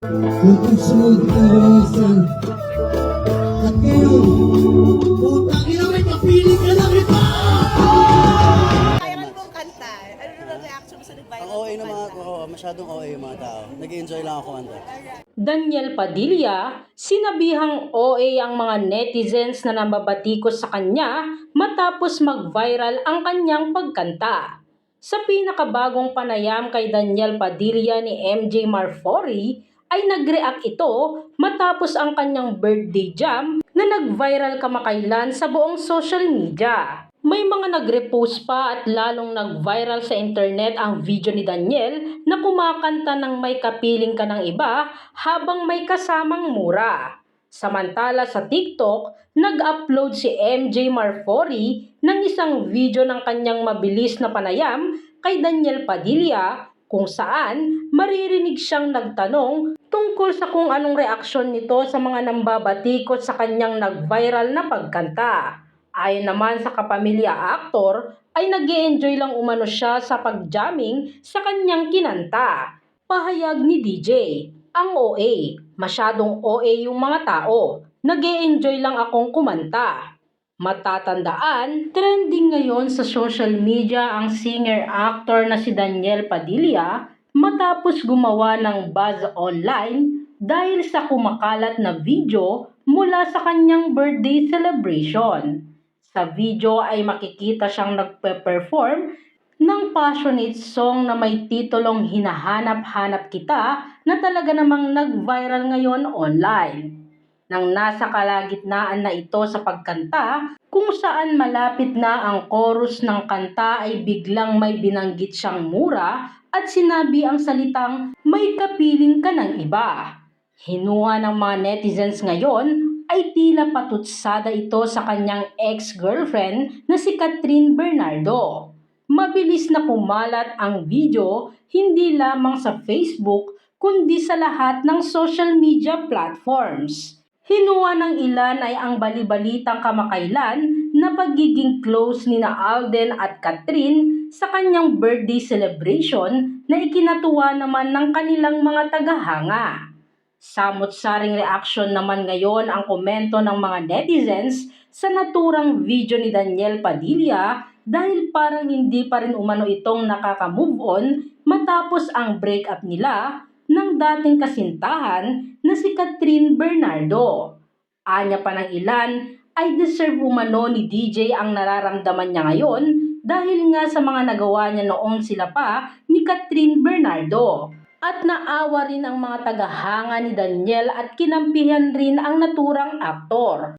Smooth iwasan. At ngayon, putang ina may papili ka lang ito! Viral kong kanta. Ano na reaction mo sa nag-viral Ang OA kanta? oo, masyadong OA yung mga tao. Nag-enjoy lang ako kumanta. Daniel Padilla, sinabihang OA ang mga netizens na nambabatikos sa kanya matapos mag-viral ang kanyang pagkanta. Sa pinakabagong panayam kay Daniel Padilla ni MJ Marfori ay nag-react ito matapos ang kanyang birthday jam na nag-viral kamakailan sa buong social media. May mga nag-repost pa at lalong nag-viral sa internet ang video ni Daniel na kumakanta ng may kapiling ka ng iba habang may kasamang mura. Samantala sa TikTok, nag-upload si MJ Marfori ng isang video ng kanyang mabilis na panayam kay Daniel Padilla kung saan maririnig siyang nagtanong tungkol sa kung anong reaksyon nito sa mga nambabatikot sa kanyang nag-viral na pagkanta. Ayon naman sa kapamilya aktor, ay nag enjoy lang umano siya sa pag-jamming sa kanyang kinanta. Pahayag ni DJ, ang OA, masyadong OA yung mga tao. nag enjoy lang akong kumanta. Matatandaan, trending ngayon sa social media ang singer-actor na si Daniel Padilla matapos gumawa ng buzz online dahil sa kumakalat na video mula sa kanyang birthday celebration. Sa video ay makikita siyang nagpe-perform ng passionate song na may titulong Hinahanap-hanap kita na talaga namang nag-viral ngayon online. Nang nasa kalagitnaan na ito sa pagkanta, kung saan malapit na ang chorus ng kanta ay biglang may binanggit siyang mura at sinabi ang salitang may kapiling ka ng iba. Hinuha ng mga netizens ngayon ay tila patutsada ito sa kanyang ex-girlfriend na si Catherine Bernardo. Mabilis na kumalat ang video hindi lamang sa Facebook kundi sa lahat ng social media platforms. Hinuha ng ilan ay ang balibalitang kamakailan na pagiging close ni na Alden at Catherine sa kanyang birthday celebration na ikinatuwa naman ng kanilang mga tagahanga. Samot-saring reaksyon naman ngayon ang komento ng mga netizens sa naturang video ni Daniel Padilla dahil parang hindi pa rin umano itong nakaka-move on matapos ang breakup nila ng dating kasintahan na si Catherine Bernardo. Anya pa ng ilan ay deserve umano ni DJ ang nararamdaman niya ngayon dahil nga sa mga nagawa niya noong sila pa ni Catherine Bernardo. At naawa rin ang mga tagahanga ni Daniel at kinampihan rin ang naturang aktor.